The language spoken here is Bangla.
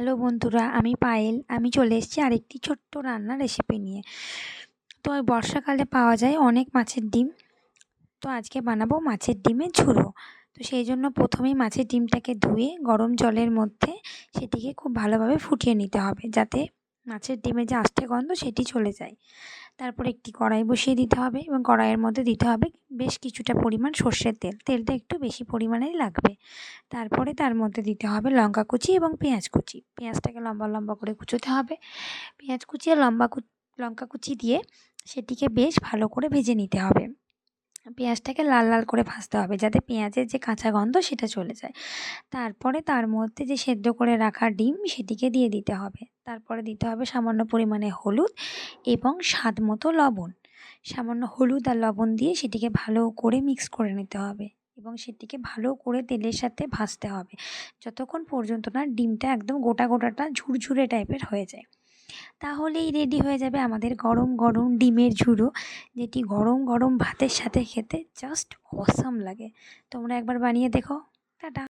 হ্যালো বন্ধুরা, আমি পায়েল। আমি চলে এসেছি আরেকটি ছোট্ট রান্নার রেসিপি নিয়ে। তো বর্ষাকালে পাওয়া যায় অনেক মাছের ডিম। তো আজকে বানাবো মাছের ডিমের ঝুড়ো তো সেই জন্য প্রথমেই মাছের ডিমটাকে ধুয়ে গরম জলের মধ্যে সেটিকে খুব ভালোভাবে ফুটিয়ে নিতে হবে, যাতে মাছের ডিমের যে আষ্টে গন্ধ সেটি চলে যায়। তারপর একটি কড়াই বসিয়ে দিতে হবে এবং কড়াইয়ের মধ্যে দিতে হবে বেশ কিছুটা পরিমাণ সর্ষের তেল। তেলটা একটু বেশি পরিমাণেই লাগবে। তারপরে তার মধ্যে দিতে হবে লঙ্কা কুচি এবং পেঁয়াজ কুচি। পেঁয়াজটাকে লম্বা লম্বা করে কুচোতে হবে। পেঁয়াজ কুচি আর লম্বা লঙ্কা কুচি দিয়ে সেটিকে বেশ ভালো করে ভেজে নিতে হবে। পেঁয়াজটাকে লাল লাল করে ভাজতে হবে যাতে পেঁয়াজের যে কাঁচা গন্ধ সেটা চলে যায়। তারপরে তার মধ্যে যে সেদ্ধ করে রাখা ডিম সেটিকে দিয়ে দিতে হবে। তারপরে দিতে হবে সামান্য পরিমাণে হলুদ এবং স্বাদ মতো লবণ। সামান্য হলুদ আর লবণ দিয়ে সেটিকে ভালো করে মিক্স করে নিতে হবে এবং সেটিকে ভালো করে তেলের সাথে ভাজতে হবে। যতক্ষণ পর্যন্ত না ডিমটা একদম গোটা গোটাটা ঝুরঝুরে টাইপের হয়ে যায়। তাহলেই রেডি হয়ে যাবে আমাদের গরম গরম ডিমের ঝুড়ো যেটি গরম গরম ভাতের সাথে খেতে জাস্ট অসাম লাগে। তোমরা একবার বানিয়ে দেখো। টাটা।